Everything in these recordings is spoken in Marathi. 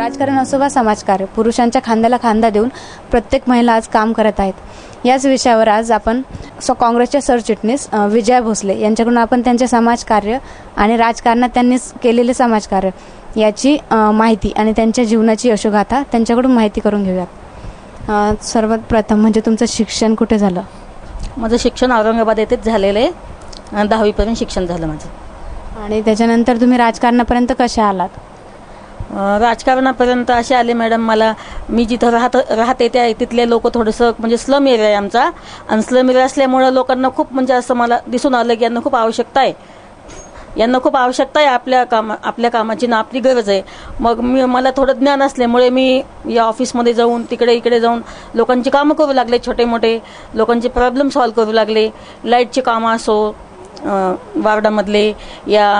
राजकारण असो वा समाजकार्य पुरुषांच्या खांद्याला खांदा देऊन प्रत्येक महिला आज काम करत आहेत. याच विषयावर आज आपण सो काँग्रेसच्या सरचिटणीस विजया भोसले यांच्याकडून आपण त्यांचे समाजकार्य आणि राजकारणात त्यांनी केलेले समाजकार्य याची माहिती आणि त्यांच्या जीवनाची यशोगाथा त्यांच्याकडून माहिती करून घेऊयात. सर्वात प्रथम म्हणजे तुमचं शिक्षण कुठे झालं? माझं शिक्षण औरंगाबाद येथेच झालेलं आहे. दहावीपर्यंत शिक्षण झालं माझं. आणि त्याच्यानंतर तुम्ही राजकारणापर्यंत कशा आलात? राजकारणापर्यंत असे आले मॅडम. मला मी जिथं राहत राहते त्या तिथले लोक थोडंसं म्हणजे स्लम एरिया आहे आमचा. आणि स्लम एरिया असल्यामुळं लोकांना खूप म्हणजे असं मला दिसून आलं की यांना खूप आवश्यकता आहे. यांना खूप आवश्यकता आहे आपल्या कामा आपल्या कामाची ना आपली गरज आहे. मग मी मला थोडं ज्ञान असल्यामुळे मी या ऑफिसमध्ये जाऊन तिकडे इकडे जाऊन लोकांची कामं करू लागले छोटे मोठे लोकांचे प्रॉब्लेम सॉल्व करू लागले. लाईटची कामं असो वार्डामधले या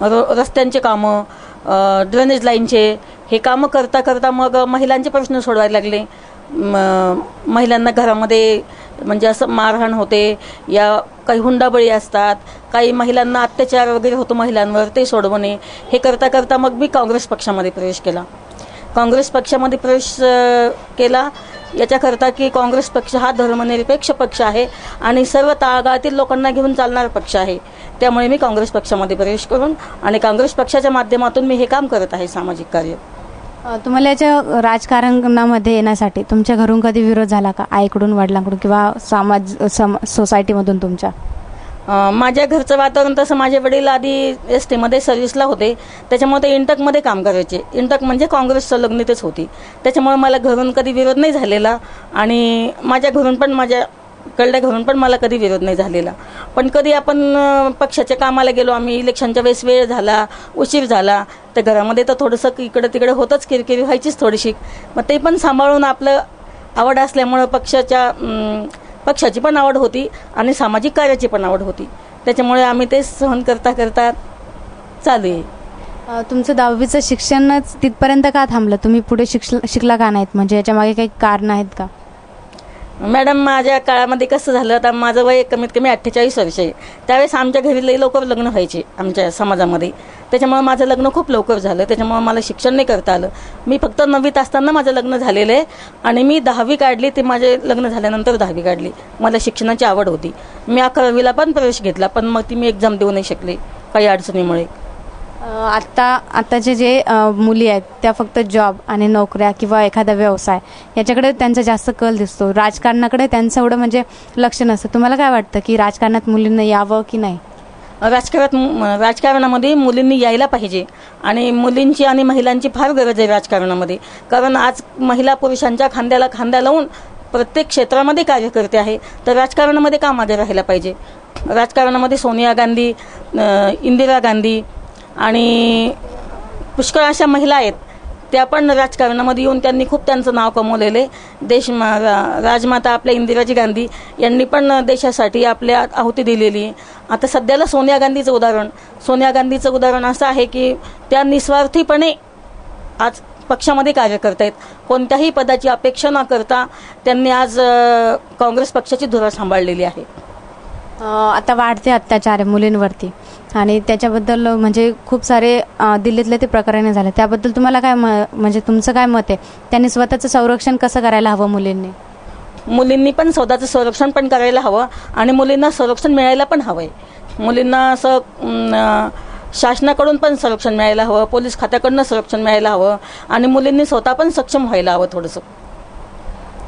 रो- रस्त्यांचे कामं ड्रेनेज लाईनचे हे कामं करता करता मग महिलांचे प्रश्न सोडवायला लागले. म- महिलांना घरामध्ये म्हणजे असं मारहाण होते या काही हुंडाबळी असतात काही महिलांना अत्याचार वगैरे होतो महिलांवर ते सोडवणे. हे करता करता मग मी काँग्रेस पक्षामध्ये प्रवेश केला. काँग्रेस पक्षामध्ये प्रवेश केला. याच्याकरता की काँग्रेस पक्ष हा धर्मनिरपेक्ष पक्ष आहे आणि सर्व तळागाळातील लोकांना घेऊन चालणारा पक्ष आहे. त्यामुळे मी काँग्रेस पक्षामध्ये प्रवेश करून आणि काँग्रेस पक्षाच्या माध्यमातून मी हे काम करत आहे सामाजिक कार्य. तुम्हाला याच्या राजकारणामध्ये येण्यासाठी तुमच्या घरून कधी विरोध झाला का? आईकडून वडिलांकडून किंवा समाज सम सोसायटीमधून तुमच्या? माझ्या घरचं वातावरण तसं माझे वडील आधी एस टीमध्ये सर्व्हिसला होते. त्याच्यामुळे ते इंटकमध्ये काम करायचे. इंटक म्हणजे काँग्रेस संलग्नितच होती. त्याच्यामुळे मला घरून कधी विरोध नाही झालेला आणि माझ्या घरून पण माझ्या कळल्या घरून पण मला कधी विरोध नाही झालेला. पण कधी आपण पक्षाच्या कामाला गेलो आम्ही इलेक्शनच्या वेळेस वेळ झाला उशीर झाला तर घरामध्ये तर थोडंसं इकडं तिकडे होतंच किरकिरी व्हायचीच थोडीशी. मग ते पण सांभाळून आपलं आवड असल्यामुळं पक्षाच्या पक्षाची पण आवड होती आणि सामाजिक कार्याची पण आवड होती. त्याच्यामुळे आम्ही ते सहन करता करता चालू आहे. तुमचं दहावीचं शिक्षणच तिथपर्यंत का थांबलं? तुम्ही पुढे शिक्ष शिकला का नाहीत? म्हणजे याच्या मागे काही कारण आहेत का? मॅडम माझ्या काळामध्ये कसं झालं आता माझं वय कमीत कमी अठ्ठेचाळीस वर्ष आहे. त्यावेळेस आमच्या घरी लई लवकर लग्न व्हायचे आमच्या समाजामध्ये. त्याच्यामुळे माझं लग्न खूप लवकर झालं. त्याच्यामुळे मला शिक्षण नाही करता आलं. मी फक्त नववीत असताना माझं लग्न झालेलं आहे. आणि मी दहावी काढली ते माझे लग्न झाल्यानंतर दहावी काढली. मला शिक्षणाची आवड होती. मी अकरावीला पण प्रवेश घेतला पण मग ती मी एक्झाम देऊ नाही शकले काही अडचणीमुळे. आत्ता आत्ताचे जे मुली आहेत त्या फक्त जॉब आणि नोकऱ्या किंवा एखादा व्यवसाय याच्याकडे त्यांचा जास्त कल दिसतो. राजकारणाकडे त्यांचं एवढं म्हणजे लक्ष नसतं. तुम्हाला काय वाटतं की राजकारणात मुलींना यावं की नाही? राजकारणात राजकारणामध्ये मुलींनी यायला पाहिजे. आणि मुलींची आणि महिलांची फार गरज आहे राजकारणामध्ये. कारण आज महिला पुरुषांच्या खांद्याला खांदा लावून प्रत्येक क्षेत्रामध्ये कार्य करते आहे. तर राजकारणामध्ये का मागे राहायला पाहिजे? राजकारणामध्ये सोनिया गांधी इंदिरा गांधी आणि पुष्कळ अशा महिला आहेत त्या पण राजकारणामध्ये येऊन त्यांनी खूप त्यांचं नाव कमवलेलं आहे. देश मा- रा- राजमाता आपल्या इंदिराजी गांधी यांनी पण देशासाठी आपल्या आहुती दिलेली आहे. आता सध्याला सोनिया गांधीचं उदाहरण सोनिया गांधीचं उदाहरण असं आहे की त्या निस्वार्थीपणे आज पक्षामध्ये कार्य करत आहेत. कोणत्याही पदाची अपेक्षा न करता त्यांनी आज काँग्रेस पक्षाची धुरा सांभाळलेली आहे. आता वाढते अत्याचार आहे मुलींवरती. आणि त्याच्याबद्दल म्हणजे खूप सारे दिल्लीतले ते प्रकरणे झाले. त्याबद्दल तुम्हाला काय म म्हणजे तुमचं काय मत आहे? त्यांनी स्वतःचं संरक्षण कसं करायला हवं मुलींनी? मुलींनी पण स्वतःचं संरक्षण पण करायला हवं आणि मुलींना संरक्षण मिळायला पण हवं आहे मुलींना असं शासनाकडून पण संरक्षण मिळायला हवं पोलीस खात्याकडनं संरक्षण मिळायला हवं आणि मुलींनी स्वतः पण सक्षम व्हायला हवं थोडंसं.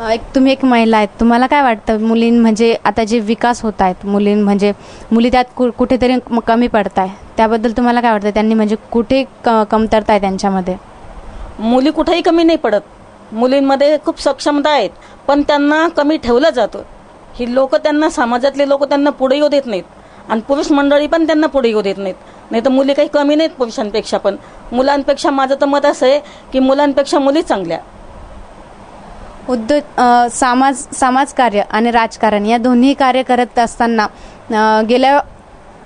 एक तुम्ही एक महिला आहेत. तुम्हाला काय वाटतं? मुलीं म्हणजे आता जे विकास होत आहेत मुलीं म्हणजे मुली त्यात कु कुठेतरी म- कमी पडत आहे त्याबद्दल तुम्हाला काय वाटतं? त्यांनी म्हणजे कुठे क कमतरता आहे त्यांच्यामध्ये? मुली कुठेही कमी नाही पडत. मुलींमध्ये खूप सक्षमता आहेत पण त्यांना कमी ठेवलं जातं. ही लोक त्यांना समाजातले लोक त्यांना पुढे येऊ देत नाहीत. आणि पुरुष मंडळी पण त्यांना पुढे येऊ देत नाहीत. नाही तर मुली काही कमी नाहीत पुरुषांपेक्षा पण मुलांपेक्षा माझं तर मत असं आहे की मुलांपेक्षा मुली चांगल्या. उद्योग समाज समाजकार्य आणि राजकारण या दोन्ही कार्य करत असताना गेल्या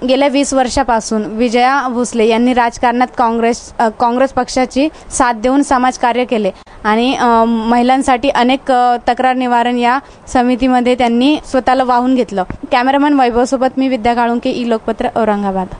गेल्या वीस वर्षापासून विजया भोसले यांनी राजकारणात काँग्रेस काँग्रेस पक्षाची साथ देऊन समाजकार्य केले आणि महिलांसाठी अनेक तक्रार निवारण या समितीमध्ये त्यांनी स्वतःला वाहून घेतलं. कॅमेरामॅन वैभवसोबत मी विद्या काळुंके ई लोकपत्र औरंगाबाद.